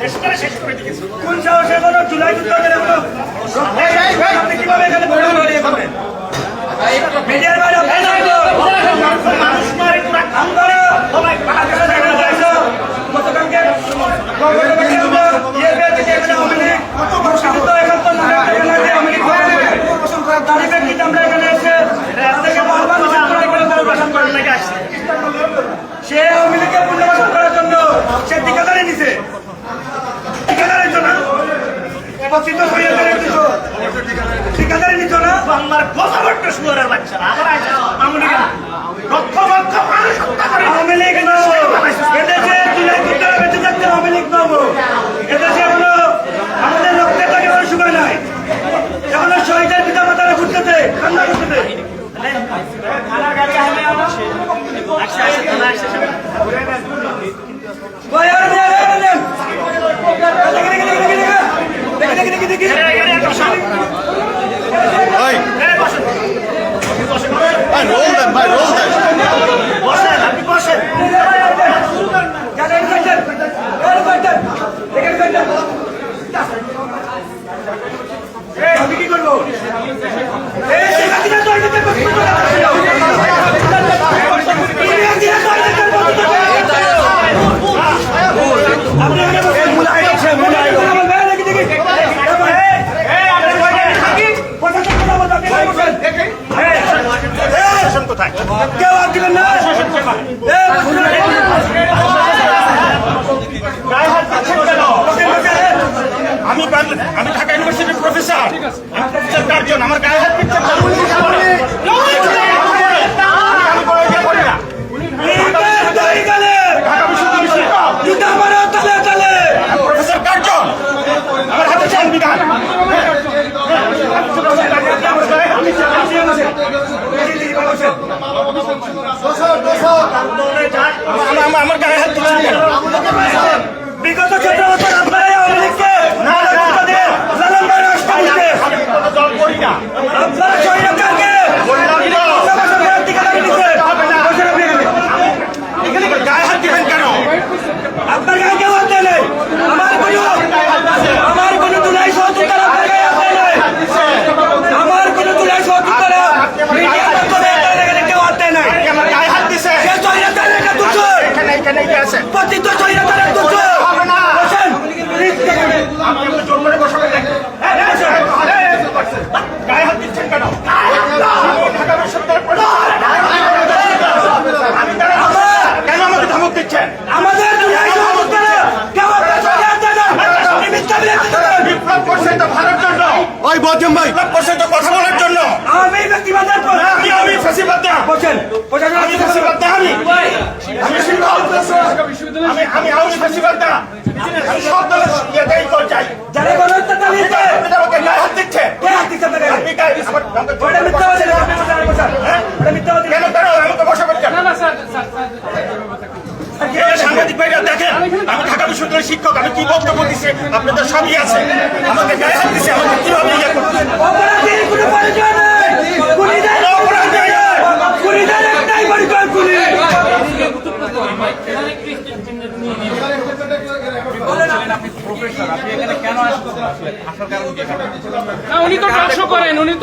দেশটা শেষ করে দিয়েছে। কোন সাহসে কোনো বঞ্চিত করিয়াদের দিত ঠিকাদারি দিত না? বাংলার কথাবার্তা শুয়ারের বাচ্চারা। সময় নাই। এখনও শহীদের পিতা মাতারা ঘুরতেছে কান্না করতেছে। কেউ আসবেন না? আমি আমি ঢাকা ইউনিভার্সিটির প্রফেসর। আমি আমার গায়ে হাত দিচ্ছেন। দোষর দোষর ইসলাম ভাই প্রশ্ন কথা বলার জন্য। আমি ব্যক্তিবাদ আমি আমি ফাঁসিবাদ না। বলছেন আমি ফাঁসিবাদ না আমি। আমি আমি আমি আমি ফাঁসিবাদ না। আমি সব দলের এটাই যারা গণহত্যা চালিয়েছে। আমাকে গায়ে হাত দিচ্ছে কে হাত দিচ্ছে আপনাকে? আপনি গায়ে আমি শুধু শিক্ষক, আমি কি বক্তব্য দিচ্ছি আপনাদের সবই আছে। আমাকে গায়ে দিচ্ছে আমাকে কীভাবে ইয়ে করতে ছিল উনি তো কাজও করেন উনি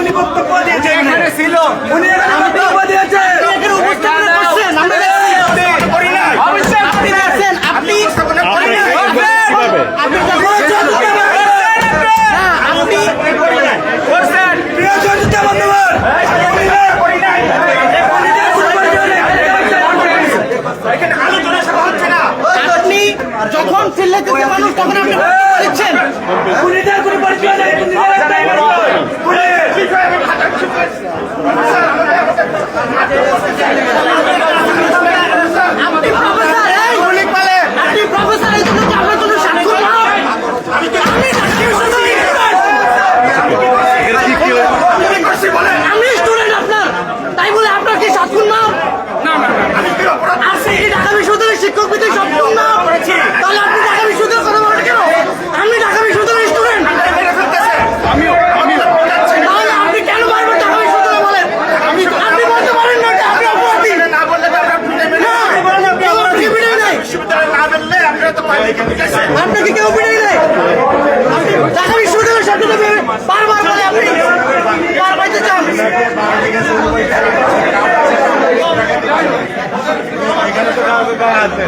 উনি বক্তব্য দিয়েছেন। এখানে তো আছে।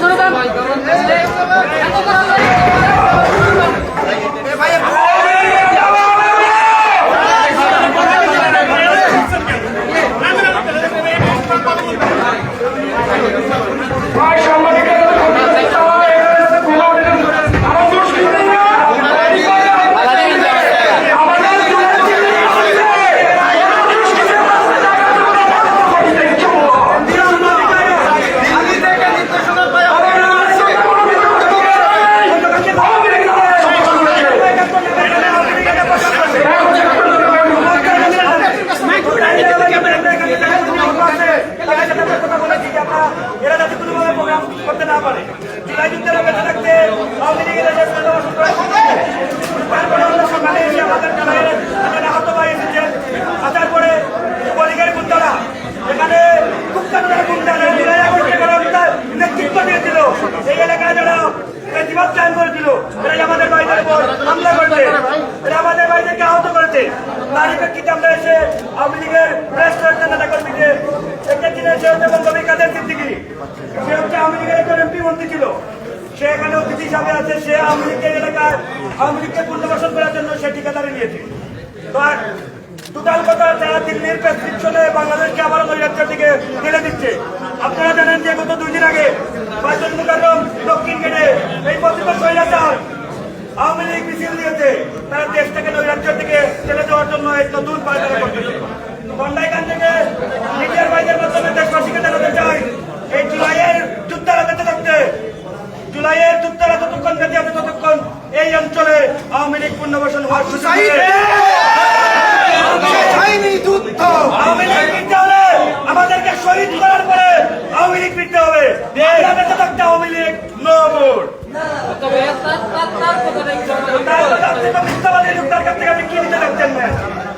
どれ আছে, সে আওয়ামী এলাকার এলাকায়, আওয়ামী পুনর্বাসন করার জন্য সে ঠিকাদারে নিয়েছে। তো কথা তারা দিল্লির বাংলাদেশকে দিচ্ছে। আপনারা জানেন যে গত দুদিন আগে দক্ষিণ এই আওয়ামী লীগ মিছিল দিয়েছে তারা দেশ থেকে নৈরাজ্যের দিকে চলে যাওয়ার জন্য এই নতুন পায়তারা করতেছে। থেকে নিজের বাইদের মাধ্যমে দেশবাসীকে দেখাতে চাই, এই জুলাইয়ের যুদ্ধ থাকতে জুলাইয়ের দুপ্তারা যতক্ষণ বেঁচে আছে ততক্ষণ এই অঞ্চলে আওয়ামী লীগ পুনর্বাসন হওয়ার সুযোগ আমাদেরকে শহীদ করার আওয়ামী লীগ হবে। বেঁচে থাকতে আওয়ামী লীগ নো মোর। তার কাছ থেকে আপনি কি নিতে না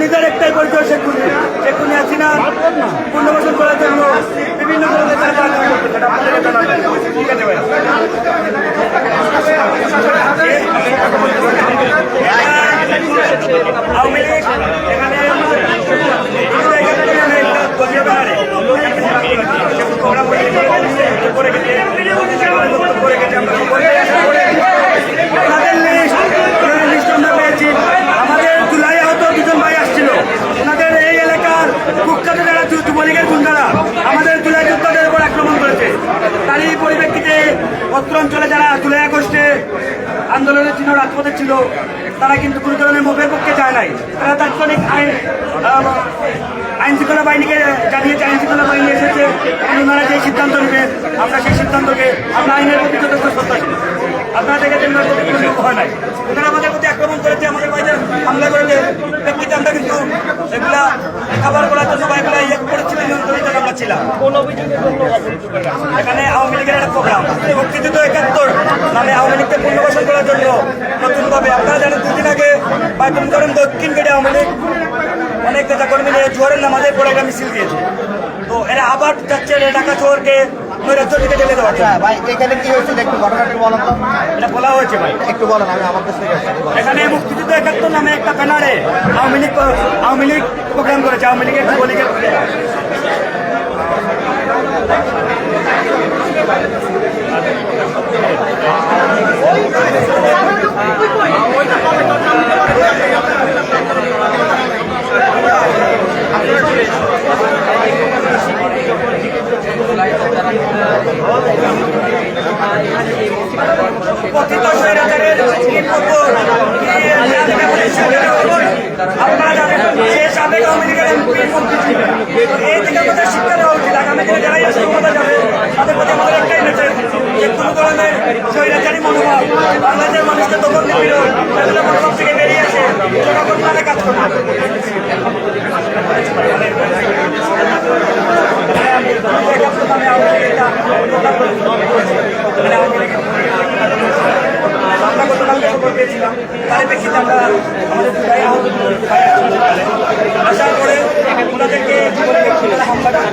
খুনিদের একটাই পরিচয়, সে খুনি। সে খুনি আছি না পুনর্বাসন করার জন্য বিভিন্ন কাজ করতে সেটা আপনাদেরকে জানাবেন ঠিক আছে ভাই আওয়ামী লীগ এখানে গজিয়া বেড়ারে প্রোগ্রাম করে গেছে করে গেছে আমরা সকলে আশা করে আমাদের লিস্ট আমাদের তারা কিন্তু কোনো ধরনের মুখের পক্ষে যায় নাই। তারা তাৎক্ষণিক আইন আইন শৃঙ্খলা বাহিনীকে জানিয়েছে, আইন শৃঙ্খলা বাহিনী এসেছে ওনারা যে সিদ্ধান্ত নেবে, আমরা সেই সিদ্ধান্তকে, আমরা আইনের প্রতি যথেষ্ট শ্রদ্ধাশীল আপনারা দেখেছেন ওনার প্রতি কোনো ভয় নাই। ওনারা আমাদের প্রতি আক্রমণ করেছে, আমাদের বাইরে হামলা করেছে ব্যক্তিতে আমরা কিন্তু এগুলা খাবার করার জন্য বা এগুলা ইয়ে পরিস্থিতি নিয়ন্ত্রণের জন্য আমরা ছিলাম এখানে আওয়ামী লীগের একটা প্রোগ্রাম মুক্তিযুদ্ধ একাত্তর। নামে আওয়ামী লীগকে পুনর্বাসন করার জন্য নতুনভাবে আপনারা জানেন দুদিন আগে বাইতুল করেন দক্ষিণ গেটে আওয়ামী লীগ অনেক নেতা কর্মী নিয়ে জোয়ারের নামাজের পরে একটা মিছিল দিয়েছে। তো এরা আবার যাচ্ছে ঢাকা শহরকে নৈরাজ্য দিকে ঢেলে দেওয়ার ভাই এখানে কি হয়েছিল একটু ঘটনাটা বলেন তো। এটা বলা হয়েছে ভাই। একটু বলেন আমি আমার কাছ এখানে মুক্তিযুদ্ধ একাত্তর নামে একটা ব্যানারে আওয়ামী লীগ আওয়ামী লীগ প্রোগ্রাম করেছে আওয়ামী লীগের যুবলীগের কথিত স্বৈরাচারের কীর্তব্য আপনারা জানেন সে সাবেক আওয়ামী লীগের এমপি মন্ত্রী ছিলেন তো এই থেকে আমাদের শিক্ষা দেওয়া উচিত আগামী দিনে যারা এসে ক্ষমতা যাবে তাদের প্রতি আমাদের একটাই মেসেজ যে কোনো ধরনের স্বৈরাচারী মনোভাব বাংলাদেশের মানুষকে দখল নিপীড়ন এগুলো মনোভাব থেকে বেরিয়ে আসে জনগণ মানে কাজ করবে। মানে আমরা গতকালকে খবর পেয়েছিলাম, তার প্রেক্ষিতে আমরা আমাদের দুই আহত। আসার পরে ওনাদেরকে জীবনে ব্যক্তিগত হামলা করে